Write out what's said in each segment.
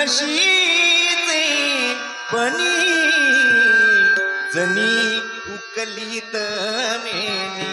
तुळशीचे पणी जनी उकलीत मेनी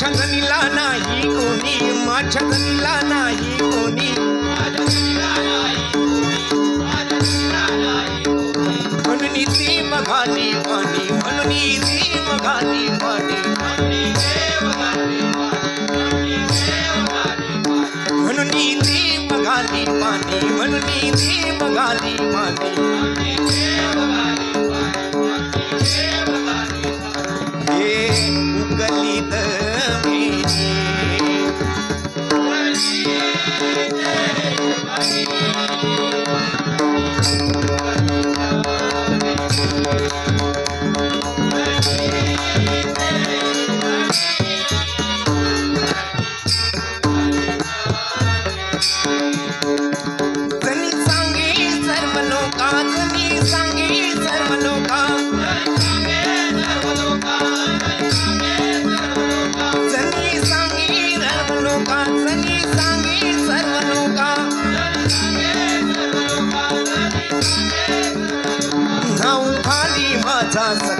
माझ्या धनीला नाही कोणी माझ्या धनीला नाही कोणी. casa